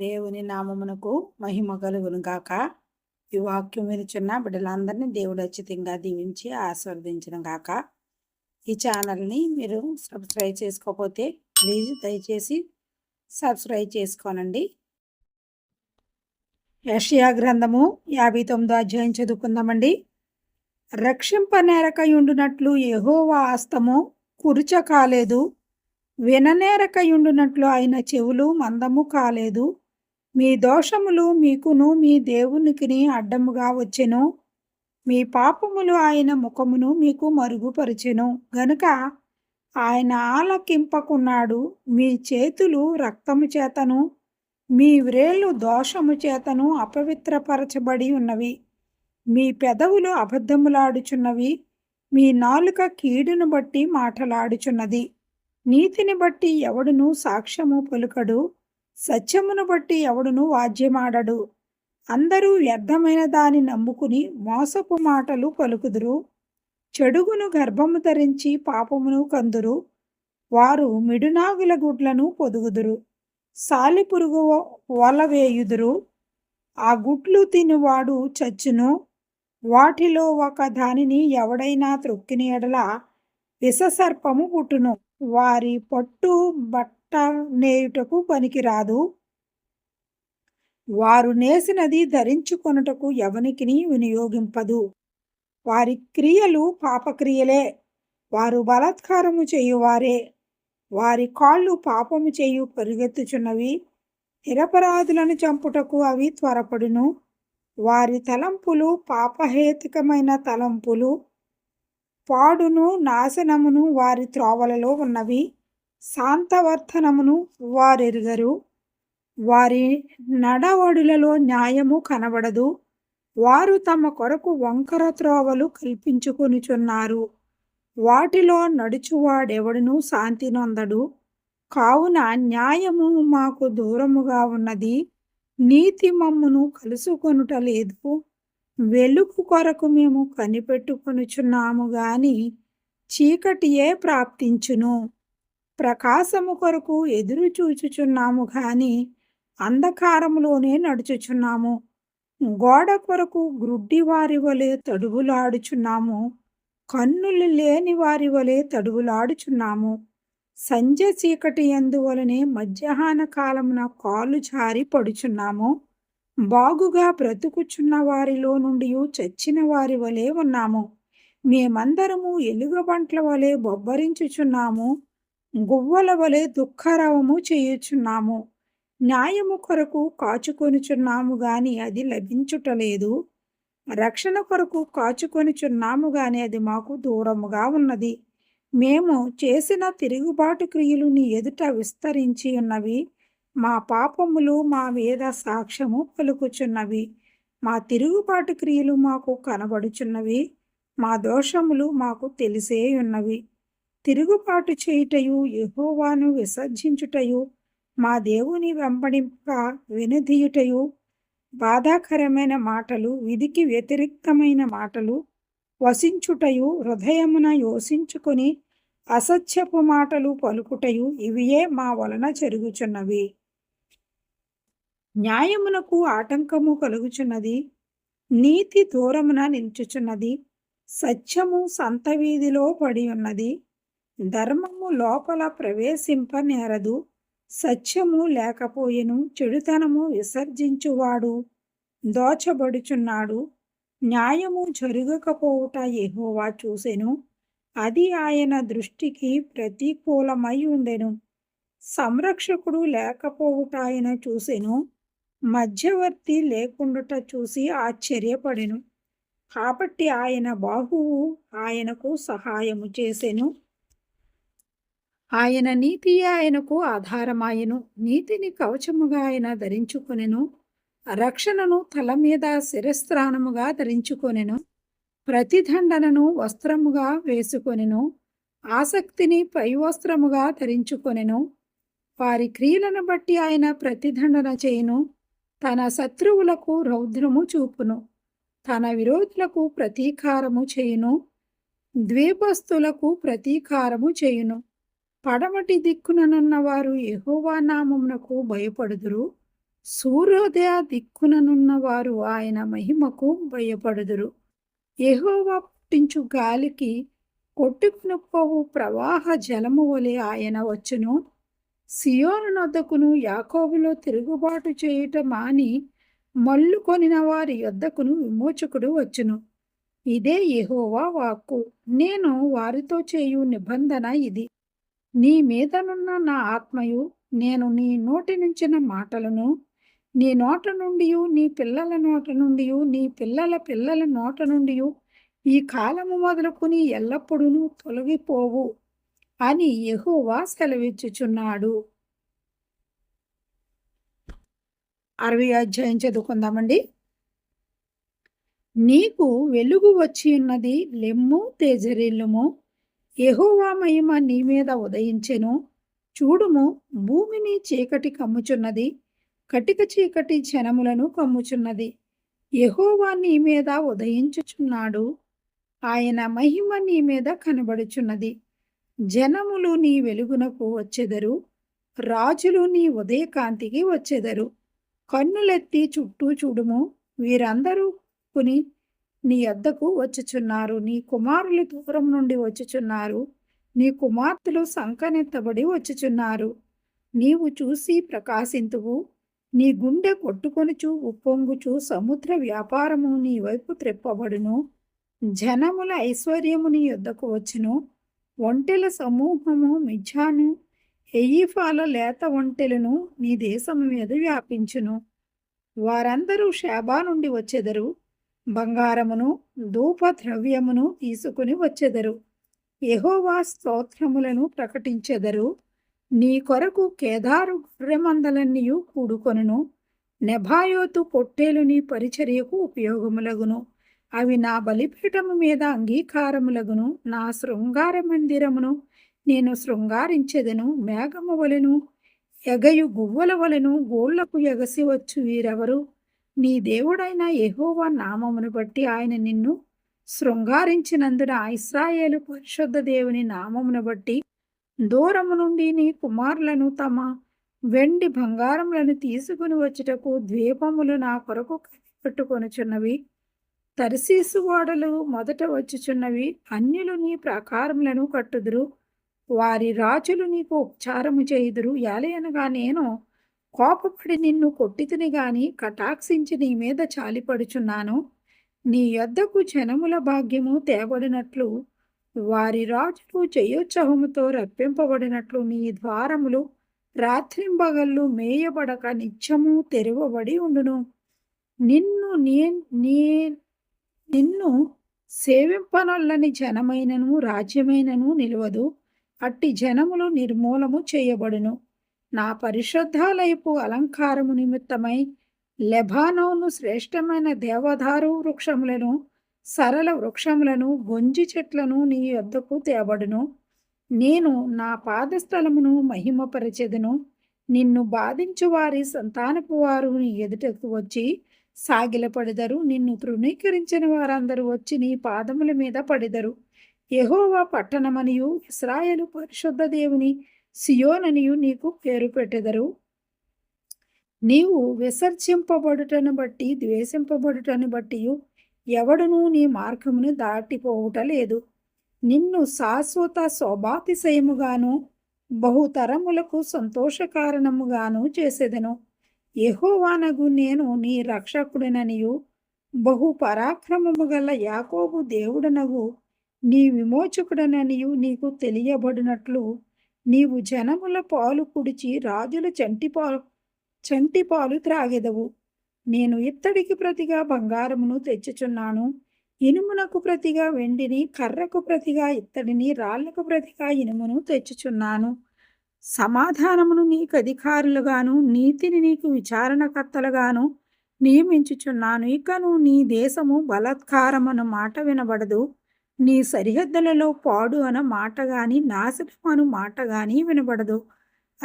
దేవుని నామమునకు మహిమ కలుగును గాక. ఈ వాక్యం వినిచున్న బిడ్డలందరినీ దేవుడు అచ్చితంగా దీవించి ఆస్వాదించడం గాక. ఈ ఛానల్ని మీరు సబ్స్క్రైబ్ చేసుకోకపోతే ప్లీజ్ దయచేసి సబ్స్క్రైబ్ చేసుకోనండి. యషియా గ్రంథము యాభై తొమ్మిదో అధ్యాయం చదువుకుందామండి. రక్షింపనేరకయుండునట్లు యహోవా హస్తము కురుచ కాలేదు. విననేరకయుండునట్లు ఆయన చెవులు మందము కాలేదు. మీ దోషములు మీకును మీ దేవునికిని అడ్డముగా వచ్చెను. మీ పాపములు ఆయన ముఖమును మీకు మరుగుపరిచెను. గనుక ఆయన ఆలకింపకున్నాడు. మీ చేతులు రక్తము చేతను మీ వ్రేళ్ళు దోషము చేతను అపవిత్రపరచబడి ఉన్నవి. మీ పెదవులు అబద్ధములాడుచున్నవి. మీ నాలుక కీడును బట్టి మాటలాడుచున్నది. నీతిని బట్టి ఎవడును సాక్ష్యము పలుకడు. సత్యమును బట్టి ఎవడును వాద్యమాడడు. అందరూ వ్యర్థమైన దాని నమ్ముకుని మోసపు మాటలు పలుకుదురు. చెడుగును గర్భము ధరించి పాపమును కందురు. వారు మిడునాగుల గుడ్లను పొదుగుదురు. సాలిపురుగు వల వేయుదురు ఆ గుడ్లు తినువాడు చచ్చును. వాటిలో ఒక దానిని ఎవడైనా త్రొక్కిన ఎడల విషసర్పము పుట్టును. వారి పట్టు బట్ట నేయుటకు పనికిరాదు. వారు నేసినది ధరించుకొనుటకు ఎవనికిని వినియోగింపదు. వారి క్రియలు పాపక్రియలే. వారు బలాత్కారము చేయువారే. వారి కాళ్ళు పాపము చేయు పరిగెత్తుచున్నవి. నిరపరాధులను చంపుటకు అవి త్వరపడును. వారి తలంపులు పాపహేతుకమైన తలంపులు. పాడును నాశనమును వారి త్రోవలలో ఉన్నవి. శాంతవర్ధనమును వారెరుగరు. వారి నడవడులలో న్యాయము కనబడదు. వారు తమ కొరకు వంకర త్రోవలు కల్పించుకొనిచున్నారు వాటిలో నడుచువాడెవడునూ శాంతి నొందడు. కావున న్యాయము మాకు దూరముగా ఉన్నది. నీతి మమ్మును కలుసుకొనుట లేదు. వెలుగు కొరకు మేము కనిపెట్టుకొనుచున్నాము గాని చీకటియే ప్రాప్తించును. ప్రకాశము కొరకు ఎదురు చూచుచున్నాము గాని అంధకారములోనే నడుచుచున్నాము. గోడ కొరకు గ్రుడ్డి వారి వలె తడుగులాడుచున్నాము. కన్నులు లేని వారి వలె తడుగులాడుచున్నాము. సంజ చీకటి ఎందువలనే మధ్యాహ్న కాలమున కాలు జారి పడుచున్నాము. బాగుగా బ్రతుకుచున్న వారిలో నుండి చచ్చిన వారి వలె ఉన్నాము. మేమందరము ఎలుగబంట్ల వలె బొబ్బరించుచున్నాము. గువ్వల వలె దుఃఖరవము చేయుచున్నాము. న్యాయము కొరకు కాచుకొనుచున్నాము గాని అది లభించుటలేదు. రక్షణ కొరకు కాచుకొనుచున్నాము గాని అది మాకు దూరముగా ఉన్నది. మేము చేసిన తిరుగుబాటు క్రియలు నీ ఎదుట విస్తరించి ఉన్నవి. మా పాపములు మా వేద సాక్ష్యము పలుకుచున్నవి. మా తిరుగుబాటు క్రియలు మాకు కనబడుచున్నవి. మా దోషములు మాకు తెలిసే ఉన్నవి తిరుగుబాటు చేయుటయు యహోవాను విసర్జించుటయు మా దేవుని వెంబడింప వినదీయుటయు. బాధాకరమైన మాటలు విధికి వ్యతిరిక్తమైన మాటలు వసించుటయు హృదయమున యోసించుకొని అసత్యపు మాటలు పలుకుటయు ఇవియే మా వలన జరుగుచున్నవి న్యాయమునకు ఆటంకము కలుగుచున్నది నీతి దూరమున నిల్చుచున్నది సత్యము సంత వీధిలో పడి ఉన్నది ధర్మము లోపల ప్రవేశింపనేరదు. సత్యము లేకపోయెను చెడుతనము విసర్జించువాడు దోచబడుచున్నాడు. న్యాయము జరగకపోవుట ఎహోవా చూసెను. అది ఆయన దృష్టికి ప్రతికూలమై ఉండెను సంరక్షకుడు లేకపోవుట ఆయన చూసెను. మధ్యవర్తి లేకుండుట చూసి ఆశ్చర్యపడెను. కాబట్టి ఆయన బాహువు ఆయనకు సహాయము చేసెను. ఆయన నీతి ఆయనకు ఆధారమాయను. నీతిని కవచముగా ఆయన ధరించుకొనెను. రక్షణను తల మీద శిరస్త్రాణముగా ధరించుకొనెను. ప్రతిదండనను వస్త్రముగా వేసుకొనెను. ఆసక్తిని పై వస్త్రముగా ధరించుకొనెను. వారి క్రియలను బట్టి ఆయన ప్రతిదండన చేయును. తన శత్రువులకు రౌద్రము చూపును. తన విరోధులకు ప్రతీకారము చేయును. ద్వీపస్తులకు ప్రతీకారము చేయును. పడమటి దిక్కుననున్న వారు యెహోవా నామమునకు భయపడుదురు. సూర్యోదయ దిక్కుననున్న వారు ఆయన మహిమకు భయపడుదురు. యహోవా పుట్టించు గాలికి కొట్టుకుని పోవు ప్రవాహ జలము వలె ఆయన వచ్చును. సియోను నొద్దకును యాకోబులో తిరుగుబాటు చేయుట మాని మల్లుకొనిన వారి యొద్దకును విమోచకుడు వచ్చును. ఇదే యహోవా వాక్కు. నేను వారితో చేయు నిబంధన ఇది. నీ మీదనున్న నా ఆత్మయు నేను నీ నోటి నుంచిన మాటలను నీ నోట నుండి నీ పిల్లల నోట నుండి నీ పిల్లల పిల్లల నోట నుండి ఈ కాలము మొదలుకుని ఎల్లప్పుడూ తొలగిపోవు అని యెహోవా సెలవిచ్చుచున్నాడు. అరవై అధ్యాయం చదువుకుందామండి. నీకు వెలుగు వచ్చి ఉన్నది లెమ్ము తేజరిల్లుము యహోవా మహిమ నీ మీద ఉదయించెను. చూడుము భూమిని చీకటి కమ్ముచున్నది కటిక చీకటి జనములను కమ్ముచున్నది. యహోవా నీ మీద ఉదయించుచున్నాడు ఆయన మహిమ నీ మీద కనబడుచున్నది. జనములు నీ వెలుగునకు వచ్చెదరు రాజులు నీ ఉదయకాంతికి వచ్చెదరు. కన్నులెత్తి చుట్టూ చూడుము వీరందరూ కుని నీ వద్దకు వచ్చుచున్నారు. నీ కుమారులు దూరం నుండి వచ్చుచున్నారు. నీ కుమార్తెలు సంకనెత్తబడి వచ్చుచున్నారు. నీవు చూసి ప్రకాశింతువు. నీ గుండె కొట్టుకొనుచు ఉప్పొంగుచు సముద్ర వ్యాపారము నీ వైపు త్రెప్పబడును. జనముల ఐశ్వర్యము నీ యొద్దకు వచ్చును. ఒంటెల సమూహము మిజ్జాను. ఎయ్యిఫాల లేత ఒంటెలను నీ దేశము మీద వ్యాపించును. వారందరూ షాబా నుండి వచ్చెదరు. బంగారమును ధూప ద్రవ్యమును తీసుకుని వచ్చెదరు. యహోవా స్తోత్రములను ప్రకటించెదరు. నీ కొరకు కేదారు గొర్రెమందలన్నీయు కూడుకొనును. నెభాయోతు పొట్టేలు నీ పరిచర్యకు ఉపయోగములగును. అవి నా బలిపీఠము మీద అంగీకారములగును. నా శృంగార మందిరమును నేను శృంగారించెదను. మేఘము వలెను ఎగయు గువ్వల వలెను గోళ్ళకు ఎగసి వచ్చు వీరెవరు? నీ దేవుడైన యహోవా నామమును బట్టి ఆయన నిన్ను శృంగారించినందున ఇస్రాయేలు పరిశుద్ధ దేవుని నామమును బట్టి దూరము నుండి నీ కుమారులను తమ వెండి బంగారములను తీసుకుని వచ్చుటకు ద్వీపములు నా కొరకు కనిపెట్టుకొనుచున్నవి. తరిసీసు ఓడలు మొదట వచ్చుచున్నవి. అన్యులు నీ ప్రాకారములను కట్టుదురు. వారి రాజులు నీకు ఉపచారము చేయుదురు. యాలయనగా నేను కోపపడి నిన్ను కొట్టితిని గాని కటాక్షించి నీ మీద చాలిపడుచున్నాను. నీ యొద్దకు జనముల భాగ్యము తేబడినట్లు వారి రాజులు జయోత్సవముతో రప్పింపబడినట్లు నీ ద్వారములు రాత్రింబగళ్ళు మేయబడక నిత్యము తెరవబడి ఉండును. నిన్ను నే నే నిన్ను సేవింపనొల్లని జనమైనను రాజ్యమైనను నిలవదు. అట్టి జనములు నిర్మూలము చేయబడును. నా పరిశుద్ధాలయపు అలంకారము నిమిత్తమై లెబానోను శ్రేష్టమైన దేవదారు వృక్షములను సరళ వృక్షములను గొంజి చెట్లను నీ వద్దకు తేబడును. నేను నా పాదస్థలమును మహిమపరచెదను. నిన్ను బాధించు వారి సంతానపు వారు నీ ఎదుటకు వచ్చి సాగిలపడెదరు. నిన్ను తృణీకరించిన వారందరూ వచ్చి నీ పాదముల మీద పడెదరు. యహోవా పట్టణమనియు ఇస్రాయలు పరిశుద్ధ దేవుని సియోననియు నీకు పేరు పెట్టెదరు. నీవు విసర్జింపబడుటను బట్టి ద్వేషింపబడుటను బట్టి ఎవడునూ నీ మార్గమును దాటిపోవుట లేదు. నిన్ను శాశ్వత శోభాతిశయముగాను బహుతరములకు సంతోషకారణముగాను చేసేదను. యహోవానగు నేను నీ రక్షకుడిననియు బహు పరాక్రమము గల యాకోబు దేవుడనగు నీ విమోచకుడననియు నీకు తెలియబడినట్లు నీవు జనముల పాలు కుడిచి రాజుల చంటి పాలు చంటి పాలు త్రాగెదవు. నేను ఇత్తడికి ప్రతిగా బంగారమును తెచ్చుచున్నాను. ఇనుమునకు ప్రతిగా వెండిని కర్రకు ప్రతిగా ఇత్తడిని రాళ్ళకు ప్రతిగా ఇనుమును తెచ్చుచున్నాను. సమాధానమును నీకు అధికారులుగాను నీతిని నీకు విచారణకర్తలుగాను నియమించుచున్నాను. ఇకను నీ దేశము బలాత్కారమను మాట వినబడదు. నీ సరిహద్దులలో పాడు అన మాట గాని నాశనం అను మాట గాని వినబడదు.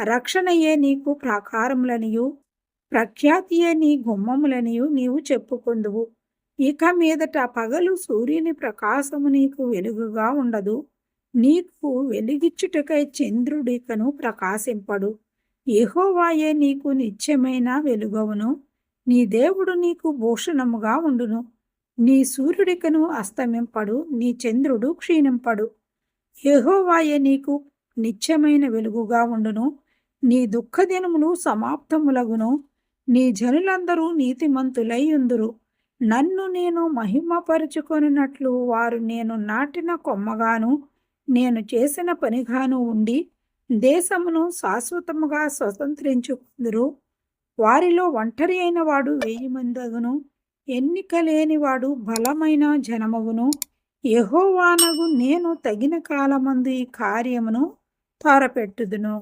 రక్షణయే నీకు ప్రాకారములనియు ప్రఖ్యాతియే నీ గుమ్మములనియు నీవు చెప్పుకొందువు. ఇక మీదట పగలు సూర్యుని ప్రకాశము నీకు వెలుగుగా ఉండదు. నీకు వెలిగిచ్చుటకై చంద్రుడికను ప్రకాశింపడు. ఎహోవాయే నీకు నిత్యమైన వెలుగవును. నీ దేవుడు నీకు భూషణముగా ఉండును. నీ సూర్యుడికను అస్తమింపడు నీ చంద్రుడు క్షీణింపడు. యహోవాయే నీకు నిత్యమైన వెలుగుగా ఉండును. నీ దుఃఖదినములు సమాప్తములగును. నీ జనులందరూ నీతిమంతులై ఉందురు. నన్ను నేను మహిమపరుచుకొనినట్లు వారు నేను నాటిన కొమ్మగాను నేను చేసిన పనిగాను ఉండి దేశమును శాశ్వతముగా స్వతంత్రించుకుందురు. వారిలో ఒంటరి అయిన వాడు వెయ్యి మందగును ఎన్నిక లేనివాడు బలమైన జనమవును. యెహోవానగు నేను తగిన కాలమందు ఈ కార్యమును త్వరపెట్టుదును